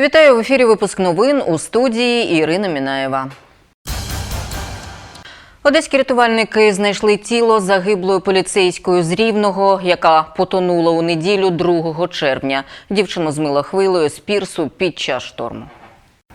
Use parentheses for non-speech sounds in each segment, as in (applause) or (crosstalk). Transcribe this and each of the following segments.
Вітаю в ефірі. Випуск новин у студії Ірина Мінаєва. Одеські рятувальники знайшли тіло загиблої поліцейської з Рівного, яка потонула у неділю 2 червня. Дівчину змила хвилею з пірсу під час шторму.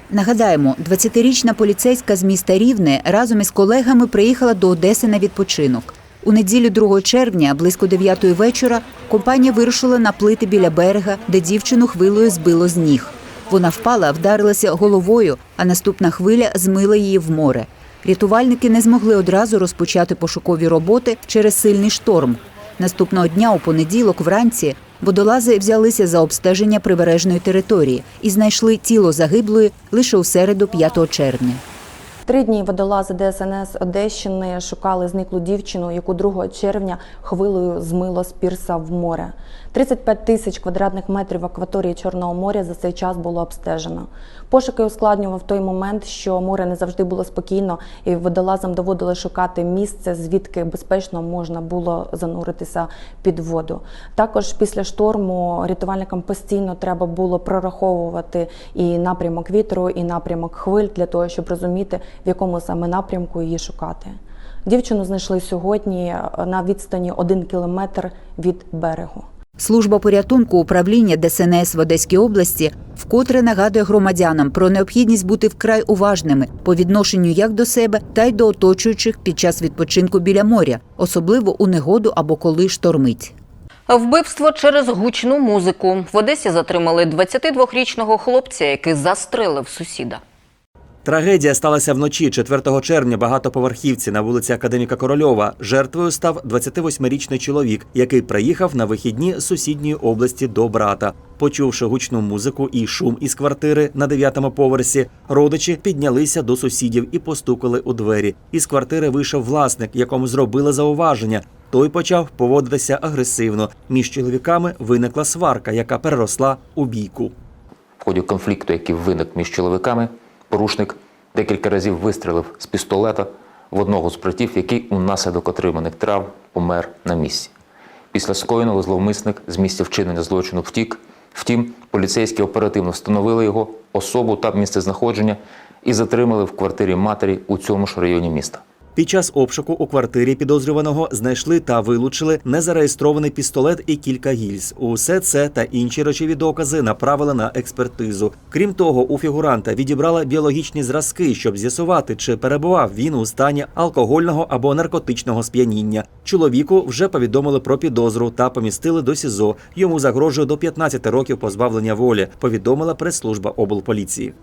Нагадаємо, 20-річна поліцейська з міста Рівне разом із колегами приїхала до Одеси на відпочинок. У неділю 2 червня, близько 9 вечора, компанія вирушила на плити біля берега, де дівчину хвилею збило з ніг. Вона впала, вдарилася головою, а наступна хвиля змила її в море. Рятувальники не змогли одразу розпочати пошукові роботи через сильний шторм. Наступного дня, у понеділок, вранці, водолази взялися за обстеження прибережної території і знайшли тіло загиблої лише у середу 5 червня. Три дні водолази ДСНС Одещини шукали зниклу дівчину, яку 2 червня хвилею змило з пірса в море. 35 тисяч квадратних метрів акваторії Чорного моря за цей час було обстежено. Пошуки ускладнював той момент, що море не завжди було спокійно, і водолазам доводилось шукати місце, звідки безпечно можна було зануритися під воду. Також після шторму рятувальникам постійно треба було прораховувати і напрямок вітру, і напрямок хвиль для того, щоб розуміти, в якому саме напрямку її шукати. Дівчину знайшли сьогодні е, на відстані 1 кілометр від берегу. Служба порятунку управління ДСНС в Одеській області вкотре нагадує громадянам про необхідність бути вкрай уважними по відношенню як до себе, та й до оточуючих під час відпочинку біля моря, особливо у негоду або коли штормить. Вбивство через гучну музику. В Одесі затримали 22-річного хлопця, який застрелив сусіда. Трагедія сталася вночі 4 червня. Багатоповерхівці на вулиці Академіка Корольова. Жертвою став 28-річний чоловік, який приїхав на вихідні з сусідньої області до брата. Почувши гучну музику і шум із квартири на дев'ятому поверсі, родичі піднялися до сусідів і постукали у двері. Із квартири вийшов власник, якому зробили зауваження. Той почав поводитися агресивно. Між чоловіками виникла сварка, яка переросла у бійку. В ході конфлікту, який виник між чоловіками, порушник декілька разів вистрілив з пістолета в одного з братів, який унаслідок отриманих травм помер на місці. Після скоєного зловмисник з місця вчинення злочину втік. Втім, поліцейські оперативно встановили його особу та місце знаходження і затримали в квартирі матері у цьому ж районі міста. Під час обшуку у квартирі підозрюваного знайшли та вилучили незареєстрований пістолет і кілька гільз. Усе це та інші речові докази направили на експертизу. Крім того, у фігуранта відібрали біологічні зразки, щоб з'ясувати, чи перебував він у стані алкогольного або наркотичного сп'яніння. Чоловіку вже повідомили про підозру та помістили до СІЗО. Йому загрожує до 15 років позбавлення волі. Повідомила прес-служба облполіції.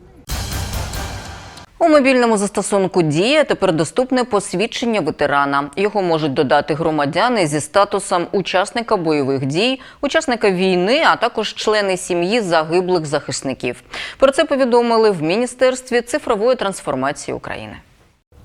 У мобільному застосунку Дія тепер доступне посвідчення ветерана. Його можуть додати громадяни зі статусом учасника бойових дій, учасника війни, а також члени сім'ї загиблих захисників. Про це повідомили в Міністерстві цифрової трансформації України.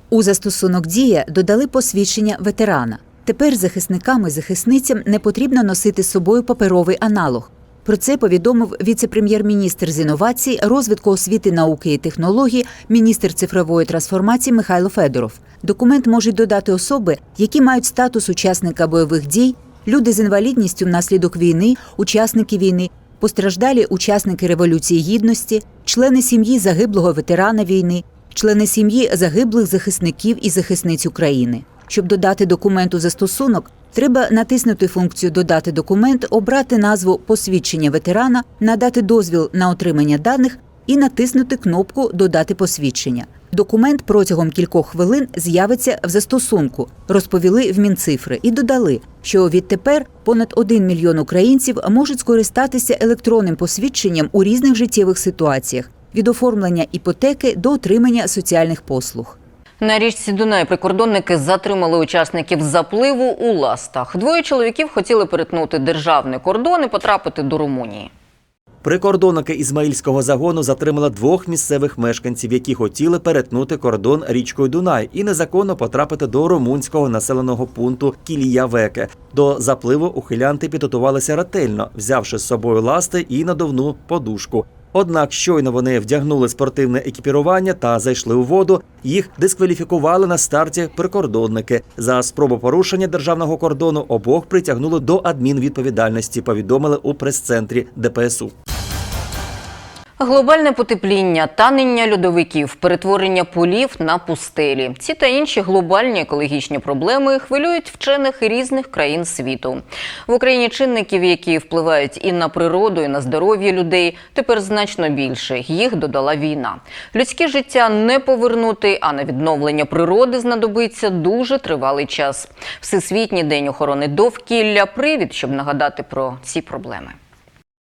У застосунок Дія додали посвідчення ветерана. Тепер захисникам і захисницям не потрібно носити з собою паперовий аналог. Про це повідомив віце-прем'єр-міністр з інновацій, розвитку освіти, науки і технологій, міністр цифрової трансформації Михайло Федоров. Документ можуть додати особи, які мають статус учасника бойових дій, люди з інвалідністю внаслідок війни, учасники війни, постраждалі учасники Революції Гідності, члени сім'ї загиблого ветерана війни, члени сім'ї загиблих захисників і захисниць України. Щоб додати документ у застосунок, треба натиснути функцію Додати документ, обрати назву Посвідчення ветерана, надати дозвіл на отримання даних і натиснути кнопку Додати посвідчення. Документ протягом кількох хвилин з'явиться в застосунку, розповіли в Мінцифри і додали, що відтепер понад 1 мільйон українців можуть скористатися електронним посвідченням у різних життєвих ситуаціях від оформлення іпотеки до отримання соціальних послуг. На річці Дунай прикордонники затримали учасників запливу у ластах. Двоє чоловіків хотіли перетнути державний кордон і потрапити до Румунії. Прикордонники Ізмаїльського загону затримали двох місцевих мешканців, які хотіли перетнути кордон річкою Дунай і незаконно потрапити до румунського населеного пункту Кілія-Веке. До запливу ухилянти підготувалися ретельно, взявши з собою ласти і надувну подушку. Однак щойно вони вдягнули спортивне екіпірування та зайшли у воду. Їх дискваліфікували на старті прикордонники. За спробу порушення державного кордону обох притягнули до адмінвідповідальності. Повідомили у прес-центрі ДПСУ. Глобальне потепління, танення льодовиків, перетворення полів на пустелі. Ці та інші глобальні екологічні проблеми хвилюють вчених різних країн світу. В Україні чинників, які впливають і на природу, і на здоров'я людей, тепер значно більше. Їх додала війна. Людське життя не повернути, а на відновлення природи знадобиться дуже тривалий час. Всесвітній день охорони довкілля привід, щоб нагадати про ці проблеми.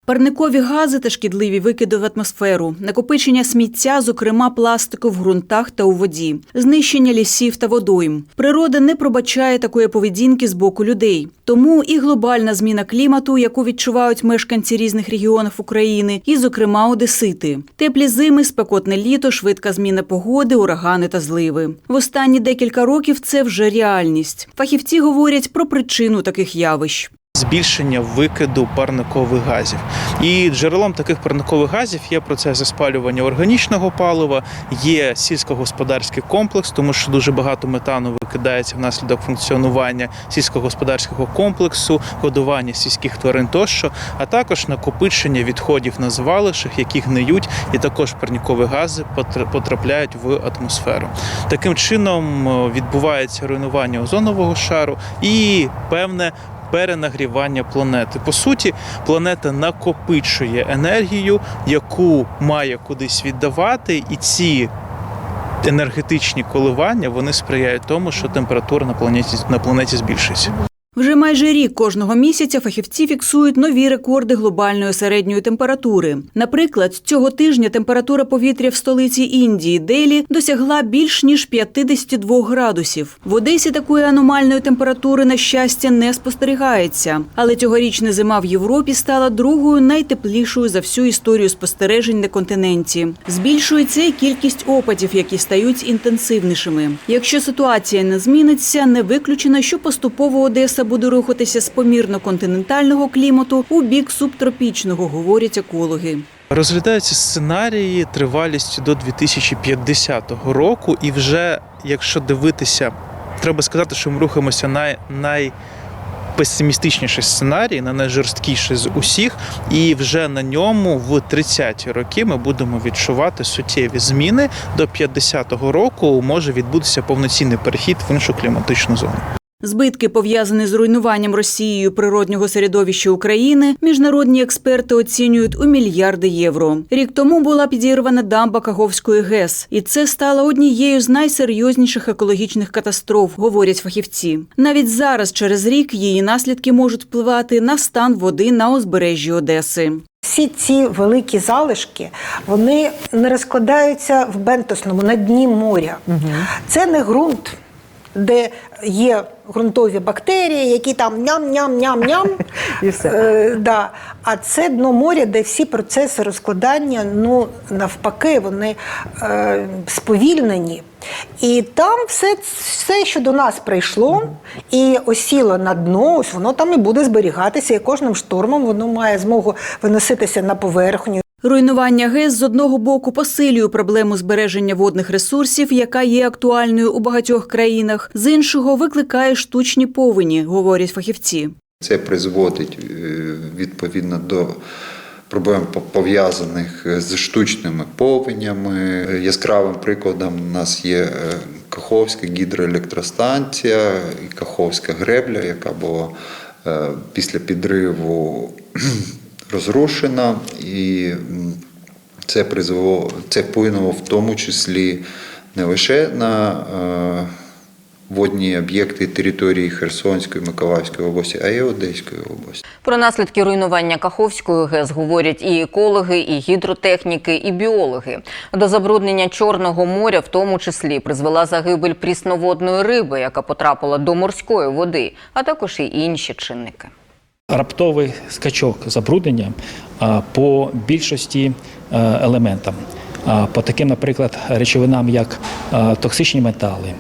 Парникові гази та шкідливі викиди в атмосферу, накопичення сміття, зокрема пластику в ґрунтах та у воді, знищення лісів та водойм. Природа не пробачає такої поведінки з боку людей. Тому і глобальна зміна клімату, яку відчувають мешканці різних регіонів України, і, зокрема, одесити. Теплі зими, спекотне літо, швидка зміна погоди, урагани та зливи. В останні декілька років це вже реальність. Фахівці говорять про причину таких явищ. Збільшення викиду парникових газів. І джерелом таких парникових газів є процеси спалювання органічного палива, є сільськогосподарський комплекс, тому що дуже багато метану викидається внаслідок функціонування сільськогосподарського комплексу, годування сільських тварин тощо, а також накопичення відходів на звалищах, які гниють, і також парникові гази потр- потрапляють в атмосферу. Таким чином відбувається руйнування озонового шару і певне перенагрівання планети. По суті, планета накопичує енергію, яку має кудись віддавати, і ці енергетичні коливання вони сприяють тому, що температура на планеті на планеті збільшується. Вже майже рік кожного місяця фахівці фіксують нові рекорди глобальної середньої температури. Наприклад, цього тижня температура повітря в столиці Індії Делі досягла більш ніж 52 градусів. В Одесі такої аномальної температури, на щастя, не спостерігається. Але цьогорічна зима в Європі стала другою найтеплішою за всю історію спостережень на континенті. Збільшується і кількість опадів, які стають інтенсивнішими. Якщо ситуація не зміниться, не виключено, що поступово Одеса буде рухатися з помірно континентального клімату у бік субтропічного, говорять екологи. Розглядаються сценарії тривалістю до 2050 року, і вже якщо дивитися, треба сказати, що ми рухаємося на най песимістичніший сценарій, на найжорсткіший з усіх, і вже на ньому в 30-ті роки ми будемо відчувати суттєві зміни. До 50-го року може відбутися повноцінний перехід в іншу кліматичну зону. Збитки, пов'язані з руйнуванням Росією природнього середовища України, міжнародні експерти оцінюють у мільярди євро. Рік тому була підірвана дамба Каховської ГЕС, і це стало однією з найсерйозніших екологічних катастроф, говорять фахівці. Навіть зараз, через рік, її наслідки можуть впливати на стан води на узбережжі Одеси. Всі ці великі залишки вони не розкладаються в бентосному на дні моря. Це не ґрунт, де є ґрунтові бактерії, які там ням-ням-ням-ням. (laughs) І все. Е, да. А це дно моря, де всі процеси розкладання, ну навпаки, вони е, сповільнені. І там все, все, що до нас прийшло і осіло на дно, ось воно там і буде зберігатися, і кожним штормом воно має змогу виноситися на поверхню. Руйнування ГЕС з одного боку посилює проблему збереження водних ресурсів, яка є актуальною у багатьох країнах. З іншого викликає штучні повені, говорять фахівці. Це призводить е, відповідно до проблем пов'язаних з штучними повенями. Е, Яскравим прикладом у нас є е, Каховська гідроелектростанція і Каховська гребля, яка була е, після підриву розрушена, і це призвело, це вплинуло в тому числі не лише на е, водні об'єкти території Херсонської, Миколаївської області, а й Одеської області. Про наслідки руйнування Каховської ГЕС говорять і екологи, і гідротехніки, і біологи. До забруднення Чорного моря, в тому числі, призвела загибель прісноводної риби, яка потрапила до морської води, а також і інші чинники. Раптовий скачок забруднення по більшості е, елементам. По таким, наприклад, речовинам, як токсичні метали,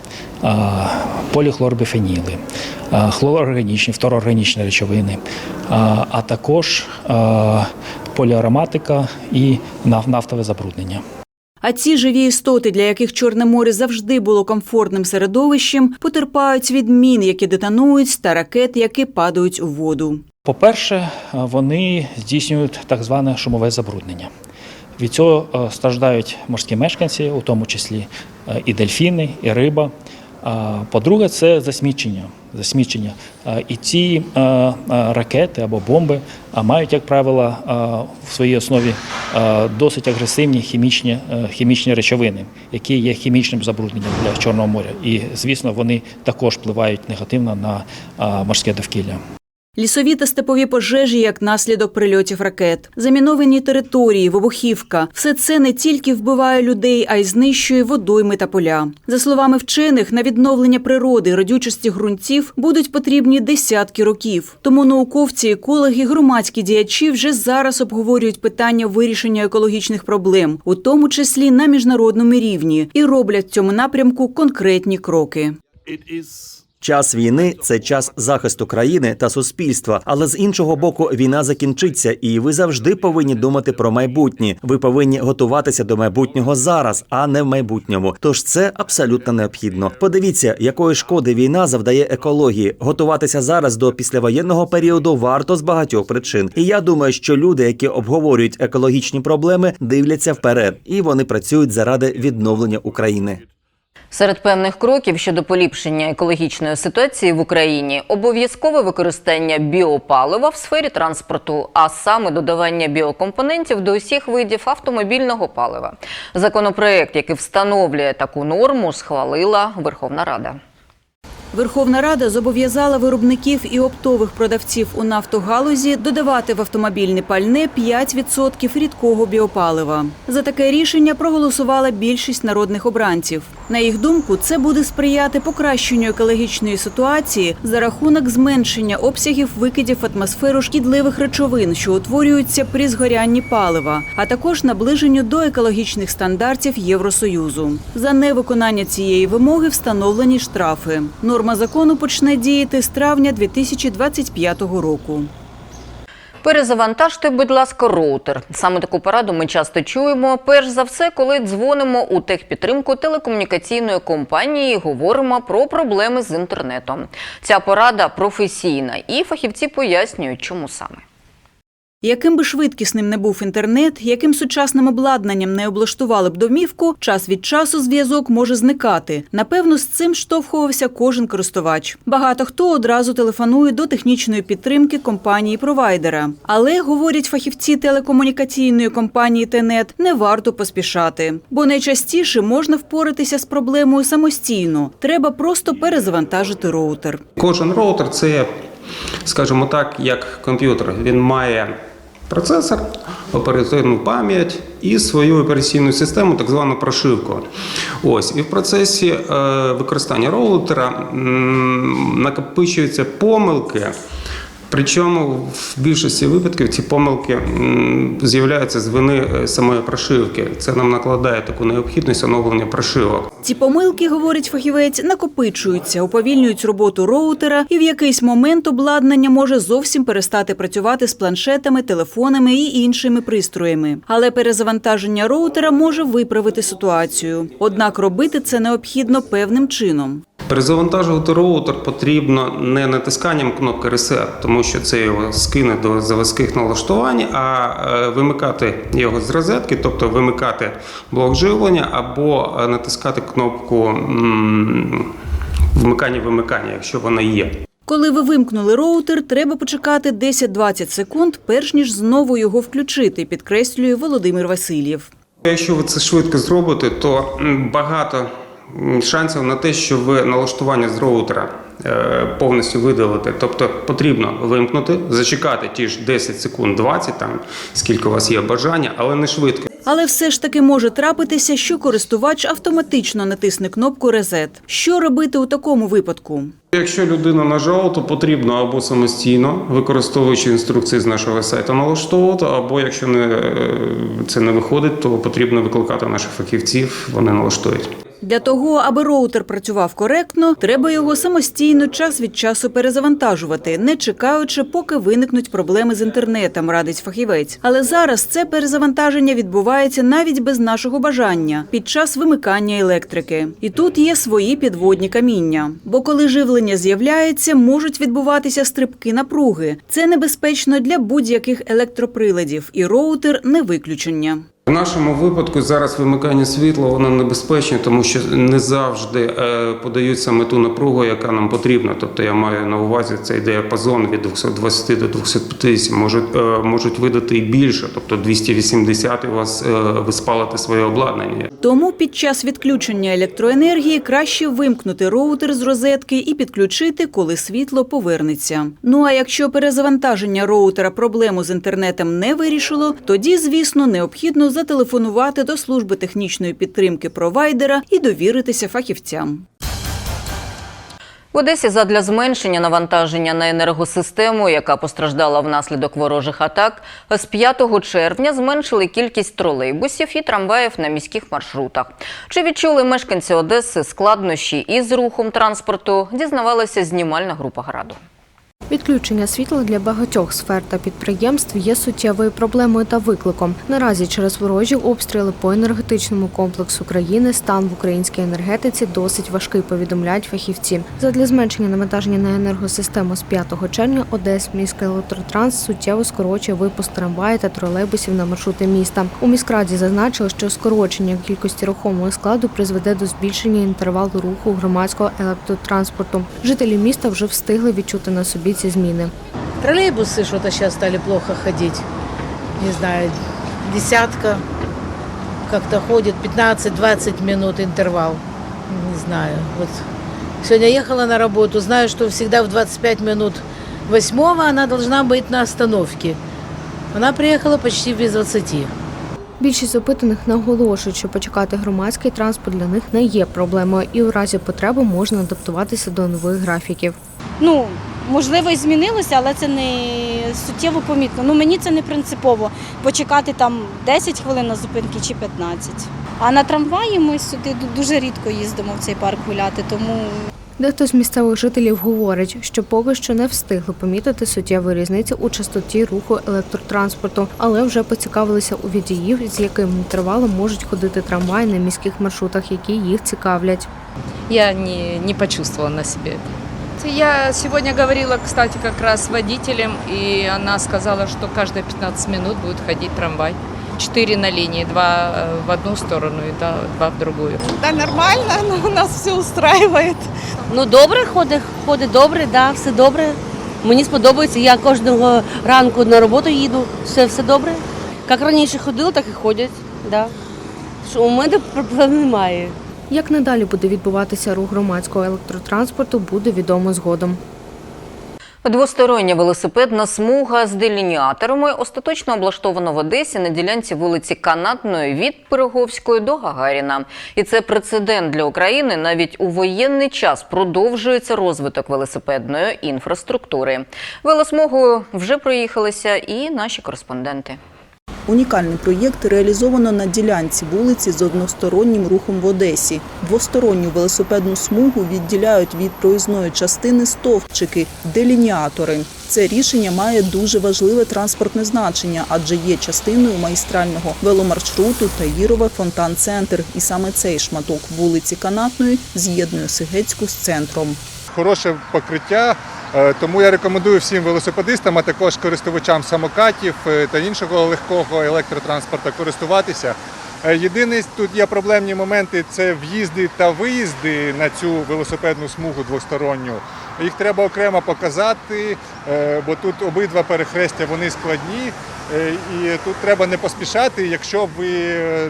поліхлорбіфеніли, хлорорганічні, фтороорганічні речовини, а, також поліароматика і наф- нафтове забруднення. А ці живі істоти, для яких Чорне море завжди було комфортним середовищем, потерпають від мін, які детонують, та ракет, які падають у воду. По-перше, вони здійснюють так зване шумове забруднення. Від цього е, страждають морські мешканці, у тому числі е, і дельфіни, і риба. По-друге, це засмічення. засмічення. І ці ракети або бомби мають, як правило, в своїй основі досить агресивні хімічні, хімічні речовини, які є хімічним забрудненням для Чорного моря. І, звісно, вони також впливають негативно на морське довкілля. Лісові та степові пожежі як наслідок прильотів ракет, заміновані території, вибухівка все це не тільки вбиває людей, а й знищує водойми та поля. За словами вчених, на відновлення природи родючості ґрунтів будуть потрібні десятки років. Тому науковці, екологи, громадські діячі вже зараз обговорюють питання вирішення екологічних проблем, у тому числі на міжнародному рівні, і роблять в цьому напрямку конкретні кроки. Час війни це час захисту країни та суспільства. Але з іншого боку, війна закінчиться, і ви завжди повинні думати про майбутнє. Ви повинні готуватися до майбутнього зараз, а не в майбутньому. Тож це абсолютно необхідно. Подивіться, якої шкоди війна завдає екології. Готуватися зараз до післявоєнного періоду варто з багатьох причин. І я думаю, що люди, які обговорюють екологічні проблеми, дивляться вперед, і вони працюють заради відновлення України. Серед певних кроків щодо поліпшення екологічної ситуації в Україні обов'язкове використання біопалива в сфері транспорту, а саме додавання біокомпонентів до усіх видів автомобільного палива. Законопроект, який встановлює таку норму, схвалила Верховна Рада. Верховна Рада зобов'язала виробників і оптових продавців у нафтогалузі додавати в автомобільне пальне 5% рідкого біопалива. За таке рішення проголосувала більшість народних обранців. На їх думку, це буде сприяти покращенню екологічної ситуації за рахунок зменшення обсягів викидів атмосферу шкідливих речовин, що утворюються при згорянні палива, а також наближенню до екологічних стандартів Євросоюзу. За невиконання цієї вимоги встановлені штрафи. Норма закону почне діяти з травня 2025 року. Перезавантажте, будь ласка, роутер. Саме таку пораду ми часто чуємо. Перш за все, коли дзвонимо у техпідтримку телекомунікаційної компанії, говоримо про проблеми з інтернетом. Ця порада професійна, і фахівці пояснюють, чому саме. Яким би швидкісним не був інтернет, яким сучасним обладнанням не облаштували б домівку, час від часу зв'язок може зникати. Напевно, з цим штовхувався кожен користувач. Багато хто одразу телефонує до технічної підтримки компанії-провайдера. Але, говорять фахівці телекомунікаційної компанії Тенет, не варто поспішати, бо найчастіше можна впоратися з проблемою самостійно. Треба просто перезавантажити роутер. Кожен роутер це, скажімо так, як комп'ютер. Він має процесор, оперативну пам'ять і свою операційну систему, так звану прошивку. Ось і в процесі е, використання роутера накопичуються помилки. Причому в більшості випадків ці помилки з'являються з вини е, самої прошивки. Це нам накладає таку необхідність оновлення прошивок. Ці помилки, говорить фахівець, накопичуються, уповільнюють роботу роутера, і в якийсь момент обладнання може зовсім перестати працювати з планшетами, телефонами і іншими пристроями. Але перезавантаження роутера може виправити ситуацію. Однак робити це необхідно певним чином. Перезавантажувати роутер потрібно не натисканням кнопки Reset, тому що це його скине до заводських налаштувань, а е, вимикати його з розетки, тобто вимикати блок живлення або е, натискати кнопку вмикання-вимикання, якщо вона є. Коли ви вимкнули роутер, треба почекати 10-20 секунд, перш ніж знову його включити, підкреслює Володимир Васильєв. Якщо ви це швидко зробите, то багато шансів на те, що ви налаштування з роутера е, повністю видалите. Тобто потрібно вимкнути, зачекати ті ж 10 секунд, 20, там скільки у вас є бажання, але не швидко. Але все ж таки може трапитися, що користувач автоматично натисне кнопку «Резет». Що робити у такому випадку? Якщо людина нажала, то потрібно або самостійно, використовуючи інструкції з нашого сайту, налаштовувати, або якщо не, е, це не виходить, то потрібно викликати наших фахівців, вони налаштують. Для того, аби роутер працював коректно, треба його самостійно час від часу перезавантажувати, не чекаючи, поки виникнуть проблеми з інтернетом, радить фахівець. Але зараз це перезавантаження відбувається навіть без нашого бажання під час вимикання електрики. І тут є свої підводні каміння. Бо коли живлення з'являється, можуть відбуватися стрибки напруги. Це небезпечно для будь-яких електроприладів, і роутер не виключення. В нашому випадку зараз вимикання світла воно небезпечне, тому що не завжди е, подають саме ту напругу, яка нам потрібна. Тобто я маю на увазі цей діапазон від 220 до 250, можуть, е, можуть видати і більше, тобто 280 у вас е, ви спалите своє обладнання. Тому під час відключення електроенергії краще вимкнути роутер з розетки і підключити, коли світло повернеться. Ну а якщо перезавантаження роутера проблему з інтернетом не вирішило, тоді, звісно, необхідно зателефонувати до служби технічної підтримки провайдера і довіритися фахівцям. В Одесі задля зменшення навантаження на енергосистему, яка постраждала внаслідок ворожих атак, з 5 червня зменшили кількість тролейбусів і трамваїв на міських маршрутах. Чи відчули мешканці Одеси складнощі із рухом транспорту, дізнавалася знімальна група граду. Відключення світла для багатьох сфер та підприємств є суттєвою проблемою та викликом. Наразі через ворожі обстріли по енергетичному комплексу країни стан в українській енергетиці досить важкий, повідомляють фахівці. Задля зменшення навантаження на енергосистему з 5 червня Одес міський електротранс суттєво скорочує випуск трамваїв та тролейбусів на маршрути міста. У міськраді зазначили, що скорочення кількості рухомого складу призведе до збільшення інтервалу руху громадського електротранспорту. Жителі міста вже встигли відчути на собі ці зміни. Троллейбусы что-то сейчас стали плохо ходить. Не знаю, десятка как-то ходит, 15-20 минут интервал. Не знаю. Вот сегодня ехала на работу, знаю, что всегда в 25 минут восьмого она должна быть на остановке. Она приехала почти без 20. Більшість опитаних наголошують, що почекати громадський транспорт для них не є проблемою, і у разі потреби можна адаптуватися до нових графіків. ну, можливо, і змінилося, але це не суттєво помітно. Ну, мені це не принципово почекати там 10 хвилин на зупинки чи 15. А на трамваї ми сюди дуже рідко їздимо в цей парк гуляти, тому Дехто з місцевих жителів говорить, що поки що не встигли помітити суттєву різницю у частоті руху електротранспорту, але вже поцікавилися у водіїв, з яким інтервалом можуть ходити трамваї на міських маршрутах, які їх цікавлять. Я не, не почувствовала на себе это. Я сегодня говорила, кстати, как раз с водителем, и она сказала, что каждые 15 минут будет ходить трамвай. Четыре на линии, два э, в одну сторону и да- два в другую. да, нормально, (laughs) ну, нас все устраивает. Ну добре ходить, ходить добре, да, все добре. Мені сподобається. Я кожного ранку на роботу їду. Все, все добре. Як раніше ходили, так і ходять. Да. Що у мене проблем немає. Як надалі буде відбуватися рух громадського електротранспорту, буде відомо згодом. Двостороння велосипедна смуга з делініаторами остаточно облаштована в Одесі на ділянці вулиці Канатної від Пироговської до Гагаріна. І це прецедент для України. Навіть у воєнний час продовжується розвиток велосипедної інфраструктури. Велосмугою вже проїхалися і наші кореспонденти. Унікальний проєкт реалізовано на ділянці вулиці з одностороннім рухом в Одесі. Двосторонню велосипедну смугу відділяють від проїзної частини стовпчики – делініатори. Це рішення має дуже важливе транспортне значення, адже є частиною магістрального веломаршруту Таїрове фонтан-центр. І саме цей шматок вулиці Канатної з'єднує Сигецьку з центром. Хороше покриття. е, Тому я рекомендую всім велосипедистам, а також користувачам самокатів е, та іншого легкого електротранспорту користуватися. Е, Єдиний тут є проблемні моменти це в'їзди та виїзди на цю велосипедну смугу двосторонню. Їх треба окремо показати, е, бо тут обидва перехрестя вони складні. е, І тут треба не поспішати. Якщо ви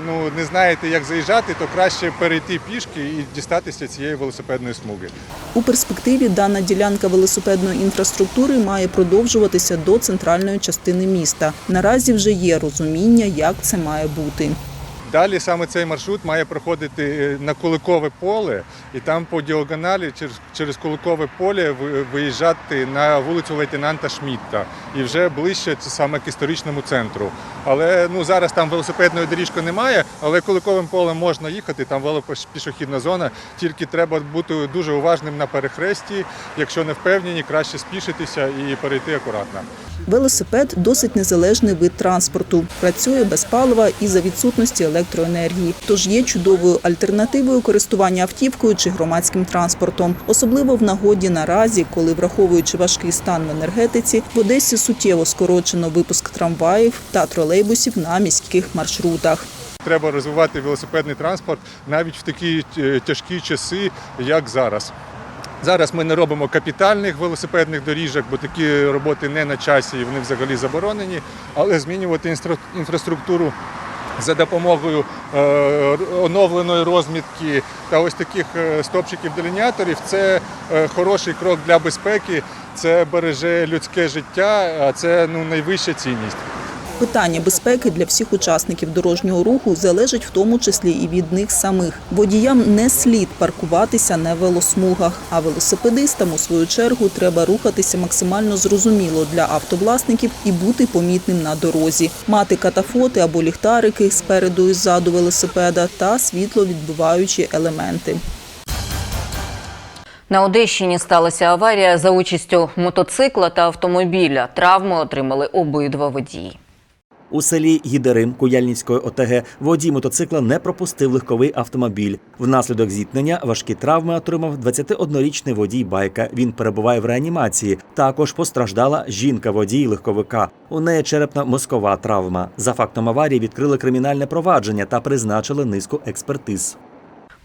ну, не знаєте, як заїжджати, то краще перейти пішки і дістатися цієї велосипедної смуги. У перспективі дана ділянка велосипедної інфраструктури має продовжуватися до центральної частини міста. Наразі вже є розуміння, як це має бути. Далі саме цей маршрут має проходити е, на Куликове поле, і там по діагоналі через, Куликове поле виїжджати на вулицю лейтенанта Шмітта і вже ближче це саме к історичному центру. Але ну зараз там велосипедної доріжки немає, але Куликовим полем можна їхати. Там велопішохідна зона. Тільки треба бути дуже уважним на перехресті. Якщо не впевнені, краще спішитися і перейти акуратно. Велосипед досить незалежний вид транспорту. Працює без палива і за відсутності тож є чудовою альтернативою користування автівкою чи громадським транспортом, особливо в нагоді наразі, коли враховуючи важкий стан в енергетиці, в Одесі суттєво скорочено випуск трамваїв та тролейбусів на міських маршрутах. Треба розвивати велосипедний транспорт навіть в такі е, тяжкі часи, як зараз. Зараз ми не робимо капітальних велосипедних доріжок, бо такі роботи не на часі і вони взагалі заборонені. Але змінювати інфраструктуру за допомогою е, оновленої розмітки та ось таких е, стопчиків-делініаторів це е, хороший крок для безпеки, це береже людське життя, а це ну, найвища цінність. Питання безпеки для всіх учасників дорожнього руху залежить в тому числі і від них самих. Водіям не слід паркуватися на велосмугах, а велосипедистам у свою чергу треба рухатися максимально зрозуміло для автовласників і бути помітним на дорозі, мати катафоти або ліхтарики спереду і ззаду велосипеда та світловідбиваючі елементи. На Одещині сталася аварія за участю мотоцикла та автомобіля. Травми отримали обидва водії. У селі Гідерим Куяльницької ОТГ водій мотоцикла не пропустив легковий автомобіль. Внаслідок зіткнення важкі травми отримав 21-річний водій байка. Він перебуває в реанімації. Також постраждала жінка-водій легковика. У неї черепно-мозкова травма. За фактом аварії відкрили кримінальне провадження та призначили низку експертиз.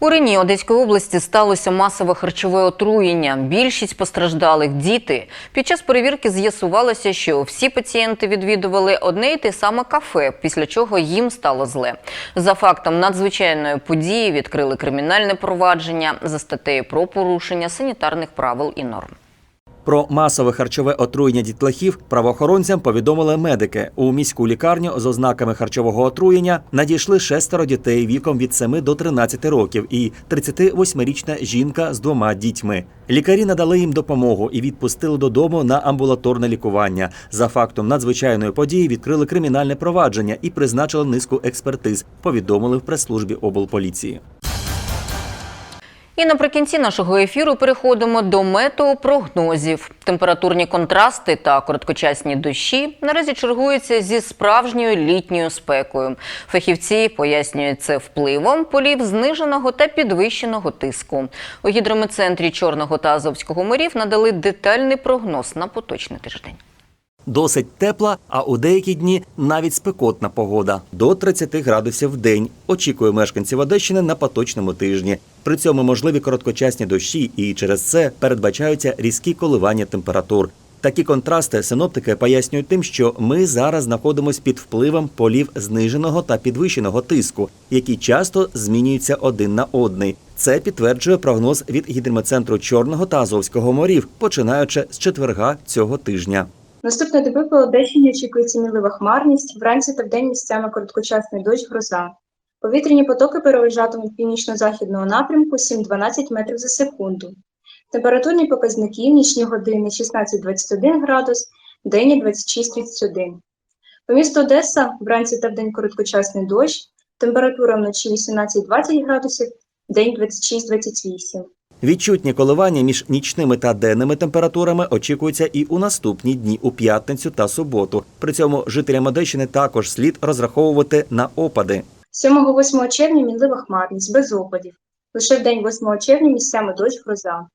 У Рені Одеської області сталося масове харчове отруєння. Більшість постраждалих діти. Під час перевірки з'ясувалося, що всі пацієнти відвідували одне й те саме кафе, після чого їм стало зле. За фактом надзвичайної події відкрили кримінальне провадження за статтею про порушення санітарних правил і норм. Про масове харчове отруєння дітлахів правоохоронцям повідомили медики. У міську лікарню з ознаками харчового отруєння надійшли шестеро дітей віком від 7 до 13 років і 38-річна жінка з двома дітьми. Лікарі надали їм допомогу і відпустили додому на амбулаторне лікування. За фактом надзвичайної події відкрили кримінальне провадження і призначили низку експертиз. Повідомили в прес-службі облполіції. І наприкінці нашого ефіру переходимо до метеопрогнозів. Температурні контрасти та короткочасні дощі наразі чергуються зі справжньою літньою спекою. Фахівці пояснюють це впливом полів зниженого та підвищеного тиску. У гідрометцентрі Чорного та Азовського морів надали детальний прогноз на поточний тиждень. Досить тепла, а у деякі дні навіть спекотна погода до 30 градусів в день. Очікує мешканців Одещини на поточному тижні. При цьому можливі короткочасні дощі, і через це передбачаються різкі коливання температур. Такі контрасти синоптики пояснюють тим, що ми зараз знаходимося під впливом полів зниженого та підвищеного тиску, які часто змінюються один на одний. Це підтверджує прогноз від гідрометцентру Чорного та Азовського морів, починаючи з четверга цього тижня. Наступної доби по Одещині очікується мінлива хмарність, вранці та вдень місцями короткочасний дощ, гроза. Повітряні потоки переважатимуть північно-західного напрямку 7-12 метрів за секунду. Температурні показники нічні години 16-21 градус, вдень 26-31. По місту Одеса вранці та вдень короткочасний дощ, температура вночі 18-20 градусів, день 26-28. Відчутні коливання між нічними та денними температурами очікуються і у наступні дні у п'ятницю та суботу. При цьому жителям Одещини також слід розраховувати на опади. 7-8 червня мінлива хмарність, без опадів. Лише в день 8 червня місцями дощ гроза.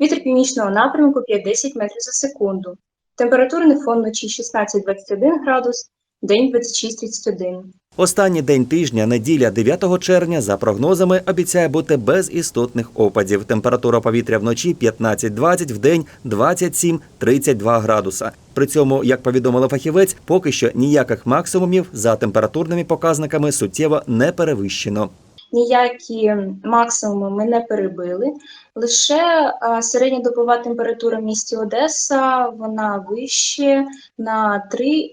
Вітер північного напрямку 5-10 метрів за секунду. Температурний фон вночі 16-21 градус, день 26-31. Останній день тижня, неділя 9 червня, за прогнозами, обіцяє бути без істотних опадів. Температура повітря вночі 15-20, вдень 27-32 градуса. При цьому, як повідомила фахівець, поки що ніяких максимумів за температурними показниками суттєво не перевищено. Ніякі максимуми ми не перебили. Лише середня середньодобова температура в місті Одеса вона вище на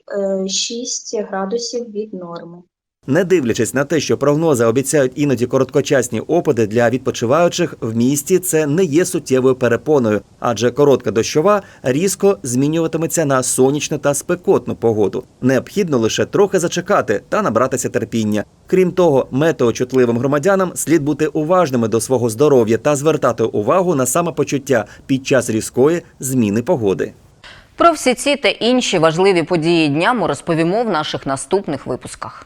3-6 градусів від норми. Не дивлячись на те, що прогнози обіцяють іноді короткочасні опади для відпочиваючих в місті, це не є суттєвою перепоною, адже коротка дощова різко змінюватиметься на сонячну та спекотну погоду. Необхідно лише трохи зачекати та набратися терпіння. Крім того, метеочутливим громадянам слід бути уважними до свого здоров'я та звертати увагу на самопочуття під час різкої зміни погоди. Про всі ці та інші важливі події дня ми розповімо в наших наступних випусках.